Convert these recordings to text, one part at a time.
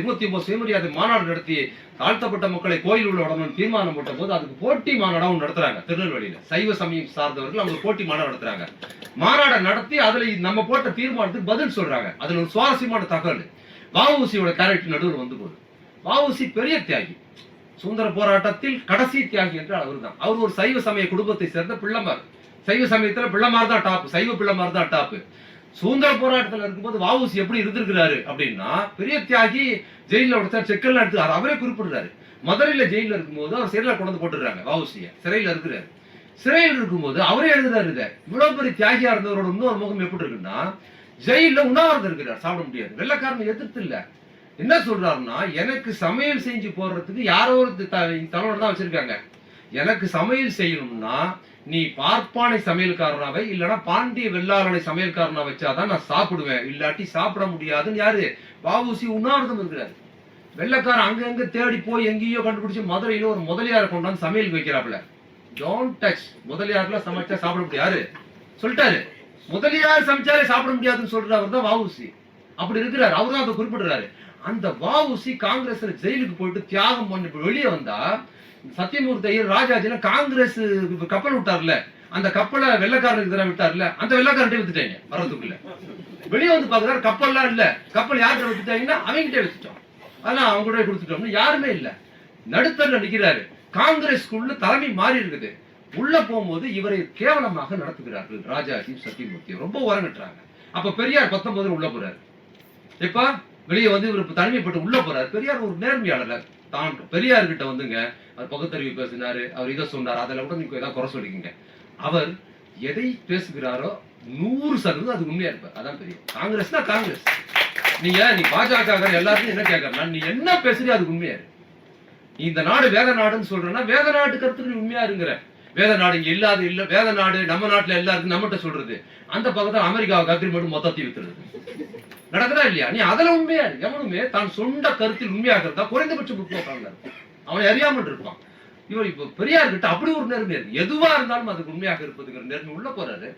இருபத்தி ஒன்பது சுயமரியாதை மாநாடு நடத்தி தாழ்த்தப்பட்ட மக்களை கோயில் உள்ள உடம்பு தீர்மானம் போட்ட போது அதுக்கு போட்டி மாநாடா நடத்துறாங்க. திருநெல்வேலியில. சைவ சமயம் சார்ந்தவர்கள் அவங்க போட்டி மாநாடு நடத்துறாங்க. மாநாடை நடத்தி அதுல நம்ம போட்ட தீர்மானத்துக்கு பதில் சொல்றாங்க. அதுல ஒரு சுவாரஸ்யமான தகவல். வஉசியோட கேரக்டர் நடுவில் வந்து போகுது. வஉசி பெரிய தியாகி. சுதந்திர போராட்டத்தில் கடைசி தியாகி என்றால் அவர் தான் அவர் ஒரு சைவ சமய குடும்பத்தை சேர்ந்த பிள்ளைமார் சைவ சமயத்துல பிள்ளைமார் தான் டாப் சைவ பிள்ளைமார் தான் டாப் சுதந்திர போராட்டத்துல இருக்கும்போது வஉசி எப்படி இருந்திருக்கிறாரு அப்படின்னா பெரிய தியாகி ஜெயில ஒருத்தர் செக்கெல்லாம் எடுத்துக்காரு அவரே குறிப்பிடுறாரு. மதுரையில ஜெயில இருக்கும்போது அவர் சிறையில கொண்டு போட்டுறாங்க வஉசிய. சிறையில இருக்கிறாரு. சிறையில் இருக்கும்போது அவரே எழுதுறாரு இதை. இவ்வளவு பெரிய தியாகியா இருந்தவரோட இன்னொரு முகம் எப்படி இருக்குன்னா ஜெயில உண்ணாவிரதம் இருக்கிறார் சாப்பிட முடியாது. வெள்ளக்காரன் எதிர்த்து இல்ல. என்ன சொல்றாருன்னா எனக்கு சமையல் செஞ்சு போடுறதுக்கு யாரோ ஒரு த- தலைவர் தான் வச்சிருக்காங்க. எனக்கு சமையல் செய்யணும்னா நீ பார்ப்பானை சமையல்காரனாவை இல்லைனா பாண்டிய வெள்ளாளனை சமையல்காரனா வச்சாதான் நான் சாப்பிடுவேன். இல்லாட்டி சாப்பிட முடியாதுன்னு யாரு? வாவூசி உண்ணாவிரதம் இருக்கிறாரு. வெள்ளக்காரன் அங்கங்க தேடி போய் எங்கேயோ கண்டுபிடிச்சு மதுரையில ஒரு முதலியார் கொண்டாந்து சமையல் வைக்கிறாப்புல. டோன்ட் டச் முதலியார்லாம் சமைச்சா சாப்பிட முடியாது. சொல்லிட்டாரு. முதலியார் சமைச்சாலே சாப்பிட முடியாதுன்னு சொல்றவர் தான் வாவுசி அப்படி இருக்கிறாரு. அவர் தான் அதை குறிப்பிடுறாரு. அந்த வாவுசி காங்கிரஸ்ல ஜெயிலுக்கு போயிட்டு தியாகம் பண்ணி வெளியே வந்தா சத்தியமூர்த்தி ஐயர் ராஜாஜில காங்கிரஸ் கப்பல் விட்டார்ல அந்த கப்பலை வெள்ளக்காரனுக்கு தானே விட்டார்ல அந்த வெள்ளக்காரன்ட்டே வித்துட்டாங்க வர்றதுக்குள்ள. வெளியே வந்து பாக்குறாரு கப்பல்லாம் இல்ல. கப்பல் யார்கிட்ட வித்துட்டாங்கன்னா அவங்ககிட்ட வித்துட்டோம். ஆனா அவங்க கூட கொடுத்துட்டோம்னு யாருமே இல்ல. நடுத்தர்ல நிக்கிறாரு. காங்கிரஸ்குள்ள தலைமை மாறி இருக்குது. உள்ள போகும்போது இவரை கேவலமாக நடத்துகிறார்கள் ராஜாஜி சத்தியமூர்த்தி. ரொம்ப உரங்கட்டுறாங்க. அப்ப பெரியார் பத்தொன்பதுல உள்ள போறாரு. எப்ப வெளியே வந்து இவர் தனிமைப்பட்டு உள்ள போறாரு. பெரியார் ஒரு நேர்மையாளர். தான் பெரியார் கிட்ட வந்துங்க அவர் பகுத்தறிவு பேசினாரு அவர் இதை சொன்னார் அதில் கூட நீங்க ஏதாவது குறை சொல்லிக்கீங்க. அவர் எதை பேசுகிறாரோ நூறு சதவீதம் அது உண்மையா இருப்பார். அதான் தெரியும் காங்கிரஸ்னா காங்கிரஸ். நீங்க நீ பாஜக எல்லாத்தையும் என்ன கேட்கறா நீ என்ன பேசுறியோ அது உண்மையா இருக்கு. நீ இந்த நாடு வேத நாடுன்னு சொல்றேன்னா வேத நாட்டு கருத்துக்கு நீ உண்மையா இருங்கிற. வேத நாடு இங்க இல்லாத இல்ல வேத நாடு நம்ம நாட்டுல எல்லாருக்கும் நம்மகிட்ட சொல்றது. அந்த பக்கத்துல அமெரிக்காவுக்கு அக்ரிமெண்ட் மொத்தத்தை வித்துறது. நடக்குதா இல்லையா? நீ அதுல உண்மையா எவனுமே தான் சொந்த கருத்தில் உண்மையாகிறதா குறைந்தபட்ச முற்போக்காங்க அவன் அறியாமல் இருப்பான் இவர் இப்போ பெரியார் கிட்ட அப்படி ஒரு நேர்மை இருக்கு. எதுவா இருந்தாலும் அதுக்கு உண்மையாக இருப்பதுங்கிற நேர்மை உள்ள போறாரு.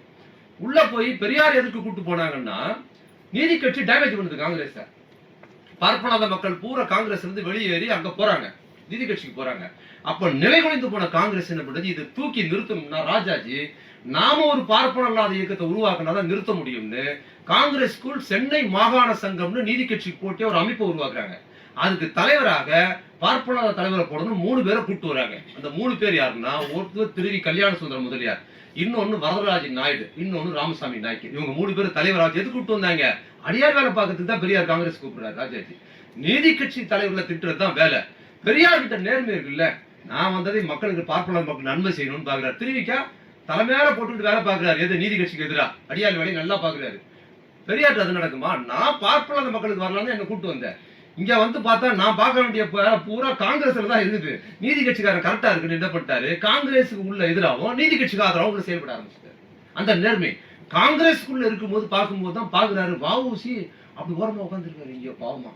உள்ள போய் பெரியார் எதுக்கு கூட்டு போனாங்கன்னா நீதி கட்சி டேமேஜ் பண்ணுது காங்கிரஸ். பார்ப்பனாத மக்கள் பூரா காங்கிரஸ் இருந்து வெளியேறி அங்க போறாங்க. நீதி கட்சிக்கு போறாங்க. அப்ப நிலைகுலைந்து போன காங்கிரஸ் என்ன பண்ணுது? இதை தூக்கி நிறுத்தணும்னா ராஜாஜி நாம ஒரு பார்ப்பன இல்லாத இயக்கத்தை உருவாக்கினாதான் நிறுத்த முடியும்னு காங்கிரஸ்க்குள் சென்னை மாகாண சங்கம்னு நீதி கட்சிக்கு போட்டு ஒரு அமைப்பை உருவாக்குறாங்க. அதுக்கு தலைவராக பார்ப்பனாத தலைவரை போடணும் மூணு பேரை கூப்பிட்டு வராங்க. அந்த மூணு பேர் யாருன்னா ஒருத்தர் திருவி கல்யாண சுந்தர முதலியார் இன்னொன்னு வரதராஜன் நாயுடு இன்னொன்னு ராமசாமி நாய்க்கு. இவங்க மூணு பேரும் தலைவராக எது கூப்பிட்டு வந்தாங்க? அடியார் வேலை பார்க்கறதுக்கு தான் பெரியார் காங்கிரஸ் கூப்பிடுறாரு ராஜாஜி. நீதி கட்சி தலைவர்களை திட்டுறது தான் வேலை. பெரியார் கிட்ட நேர்மை இருக்குல்ல? நான் வந்ததை மக்களுக்கு பார்ப்பன மக்கள் நன்மை செய்யணும்னு பாக்குறாரு திருவிக்கா தலைமையால போட்டுட்டு வேலை பாக்குறாரு எது? நீதி கட்சிக்கு எதிரா? அடியாள் வேலையை நல்லா பாக்குறாரு பெரியார் அது நடக்குமா? நான் பார்ப்பன மக்களுக்கு வரலாம்னு என்ன கூப்பிட்டு வந்தேன் இங்க வந்து பார்த்தா நான் பார்க்க வேண்டிய ப- பூரா காங்கிரஸ்ல தான் இருக்குது. நீதி கட்சிக்காரன் கரெக்டா இருக்குன்னு என்ன பண்ணிட்டாரு? காங்கிரஸுக்கு உள்ள எதிராகவும் நீதி கட்சிக்கு ஆதரவும் உள்ள செயல்பட ஆரம்பிச்சிட்டாரு. அந்த நேர்மை. காங்கிரஸ்க்குள்ள இருக்கும்போது பார்க்கும்போது தான் பாக்குறாரு வாவூசி அப்படி ஓரமா உட்காந்துருக்காரு இங்க பாவமா.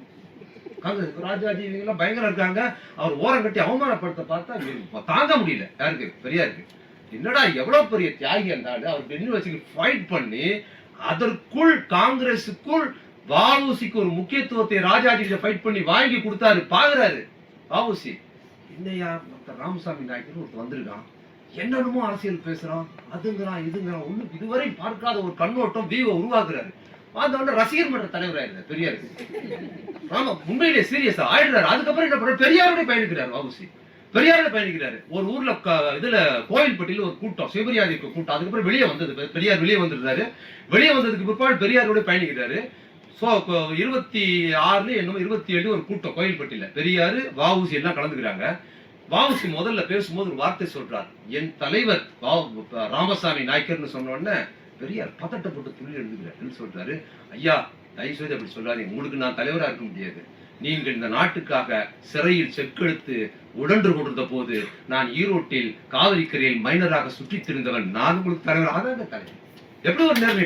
காங்கிரஸ் ராஜாஜி இவங்கெல்லாம் பயங்கரம் இருக்காங்க. அவர் ஓரம் கட்டி அவமானப்படுத்த பார்த்தா தாங்க முடியல. யாருக்கு? பெரியாருக்கு. என்னடா எவ்வளவு பெரிய தியாகி இருந்தாலும் அவர் பெண்ணு வச்சு ஃபைட் பண்ணி அதற்குள் காங்கிரஸுக்குள் வாவுசிக்கு ஒரு முக்கியத்துவத்தை ராஜாஜி ஃபைட் பண்ணி வாங்கி கொடுத்தாரு. பாக்குறாரு. வாவுசி என்னையா டாக்டர் ராமசாமி நாயக்கர் ஒருத்தர் வந்திருக்கான். என்னென்னமோ அரசியல் பேசுறான். அதுங்கிறான் இதுங்கிறான். ஒண்ணு இதுவரை பார்க்காத ஒரு கண்ணோட்டம் வியூவை உருவாக்குறாரு. அந்த உடனே ரசிகர் மன்ற தலைவர் ஆயிருந்தார் பெரியாருக்கு ஆமா உண்மையிலே சீரியஸா ஆயிடுறாரு. அதுக்கப்புறம் என்ன பண்றாரு பெரியாரோட பயணிக்கிறார் வாவுசி பெரியாரோட பயணிக்கிறாரு. ஒரு ஊர்ல க- இதுல கோயில்பட்டியில ஒரு கூட்டம் சிவபெரியாதிக்கு கூட்டம். அதுக்கப்புறம் வெளியே வந்தது பெரியார் வெளியே வந்துருந்தாரு வெளியே வந்ததுக்கு பிற்பாடு பெரியாரோட பயணிக்கிறாரு. சோ இருபத்தி ஆறுல என்னமோ இருபத்தி ஏழு ஒரு கூட்டம் கோயில்பட்டியில. பெரியாரு வாவுசி எல்லாம் கலந்துக்கிறாங்க. வாவுசி முதல்ல பேசும்போது ஒரு வார்த்தை சொல்றார். என் தலைவர் வா- ராமசாமி நாயக்கர்னு சொன்ன உடனே பெரியார் பதட்டப்பட்டு துள்ளி எழுதுகிறார். சொல்றாரு? ஐயா தயவு செய்து அப்படி சொல்லாதீங்க. உங்களுக்கு நான் தலைவரா இருக்க முடியாது. நீங்கள் இந்த நாட்டுக்காக சிறையில் செக்கெடுத்து உடன்று கொண்டிருந்த போது நான் ஈரோட்டில் காவிரிக்கரையில் மைனராக சுற்றித் திரிந்தவன் நான் உங்களுக்கு தலைவர். அதாங்க தலைவர். எப்படி ஒரு நேர்மை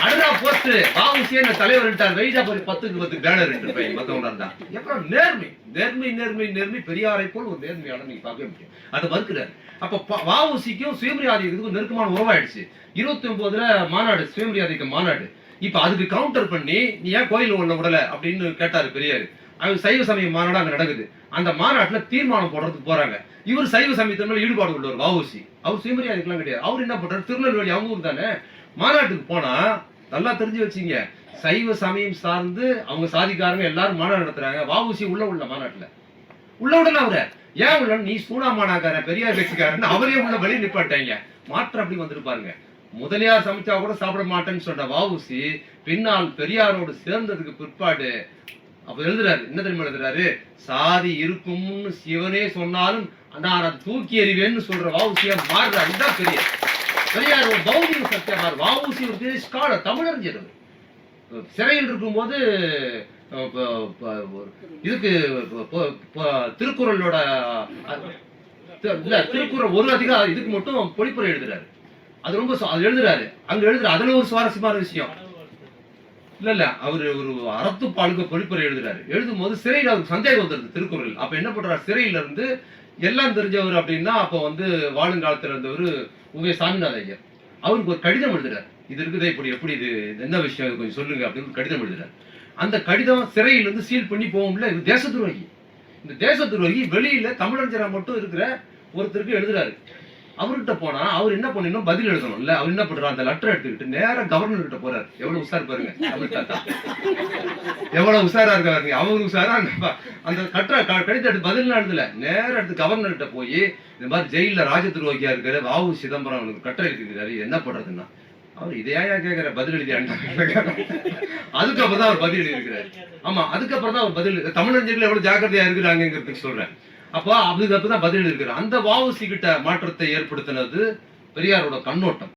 பாருங்க அடடா போஸ்ட் வாவுசியே என்ன தலைவர் வெயிட்டா போய் பத்துக்கு பத்து பேனர் என்று பையன் மத்தவங்க இருந்தா எப்பறம் நேர்மை? நேர்மை நேர்மை நேர்மை பெரியாரை போல் ஒரு நேர்மையாளர் நீங்க பார்க்க முடியும். அதை மறுக்கிறார். அப்ப வாவுசிக்கும் சுயமரியாதைக்கும் நெருக்கமான உறவாயிடுச்சு. இருபத்தி ஒன்பதுல மாநாடு சுயமரியாதைக்கு மாநாடு. இப்ப அதுக்கு கவுண்டர் பண்ணி நீ ஏன் கோயில் உள்ள விடல? அப்படின்னு கேட்டாரு பெரியாரு. அவங்க சைவ சமய மாநாடு அங்க நடக்குது. அந்த மாநாட்டுல தீர்மானம் போடுறதுக்கு போறாங்க. இவர் சைவ சமயத்தின் மேல ஈடுபாடு உள்ளவர் வாவுசி. அவர் சுயமரியாதைக்கெல்லாம் கிடையாது. அவர் என்ன பண்றாரு? திருநெல்வேலி அவங்க ஊர் தானே? மாநாட்டுக்கு போனா நல்லா தெரிஞ்சு வச்சுங்க. சைவ சமயம் சார்ந்து அவங்க சாதிக்காரங்க எல்லாரும் மாநாடு நடத்துறாங்க. வாவுசி உள்ள உள்ள மாநாட்டுல. உள்ள உடனே அவரை. ஏன் உள்ள? நீ சூனா மாநாக்கார பெரியார் கட்சிக்காரன் அவரே உள்ள வழி நிப்பாட்டாங்க மாற்றம் அப்படி வந்திருப்பாருங்க முதலியார் சமைச்சா கூட சாப்பிட மாட்டேன்னு சொன்ன வாவுசி பின்னால் பெரியாரோடு சேர்ந்ததுக்கு பிற்பாடு அப்ப எழுதுறாரு என்ன தெரியுமா எழுதுறாரு? சாதி இருக்கும்னு சிவனே சொன்னாலும் நான் அதை தூக்கி எறிவேன்னு சொல்ற வாவுசியா மாறுறாரு. இதுதான் பெரியார். பெரியார் ஒரு பௌதிக சத்தியகார் வஉசி ஒரு பெரிய ஸ்காலர் தமிழறிஞர் சிறையில் இருக்கும்போது இதுக்கு திருக்குறளோட இல்ல திருக்குறள் ஒரு அதிகாரம் இதுக்கு மட்டும் பொழிப்புரை எழுதுறாரு. அது ரொம்ப அது எழுதுறாரு. அங்க எழுதுற அதுல ஒரு சுவாரஸ்யமான விஷயம். இல்ல இல்ல அவர் ஒரு அறத்துப்பாலுக்கு பொழிப்புரை எழுதுறாரு. எழுதும் போது சிறையில் அவருக்கு சந்தேகம் வந்துருது திருக்குறள். அப்ப என்ன பண்றாரு? சிறையில இருந்து எல்லாம் தெரிஞ்சவர் அப்படின்னா அப்ப வந்து வாழுங்காலத்துல இருந்தவர் உங்க சாமிநாத ஐயர். அவருக்கு ஒரு கடிதம் எழுதுறாரு. இது இருக்குதே இப்படி எப்படி இது என்ன விஷயம் இது கொஞ்சம் சொல்லுங்க அப்படின்னு கடிதம் எழுதுறாரு. அந்த கடிதம் சிறையில இருந்து சீல் பண்ணி போகும்ல இது தேச துரோகி. இந்த தேச துரோகி வெளியில தமிழஞ்சரா மட்டும் இருக்கிற ஒருத்தருக்கு எழுதுறாரு. அவர்கிட்ட போனா அவர் என்ன பண்ணணும் பதில் எழுதணும் இல்ல அவர் என்ன பண்றாரு? அந்த லெட்டர் எடுத்துக்கிட்டு நேரா கவர்னர் கிட்ட போறாரு. எவ்வளவு உஷார் பாருங்க. தமிழ் தாத்தா. எவ்வளவு உஷாரா இருக்காரு அவரு உஷாரா அந்த ப- கட்டுற க- கடிதம் எடுத்து பதில் எழுதல. நேரா எடுத்து கவர்னர்கிட்ட போய் இந்த மாதிரி ஜெயில ராஜ துரோகியா இருக்கிற வாவு சிதம்பரம் அவனுக்கு கட்டுரை எழுதிக்கிறாரு என்ன பண்றதுன்னா? அவர் இதையா கேட்கிற பதில் எழுதி அதுக்கப்புறம் தான் அவர் பதில் எழுதி இருக்கிறாரு ஆமா அதுக்கப்புறம் தான் அவர் பதில் எழுதி- தமிழறிஞர்கள் எவ்வளவு ஜாக்கிரதையா இருக்கிறாங்கிறதுக்கு சொல்றேன். அப்போ அதுக்கப்புறம் தான் பதில் இருக்கிறார் அந்த வாவுசி கிட்ட மாற்றத்தை ஏற்படுத்தினது பெரியாரோட கண்ணோட்டம்.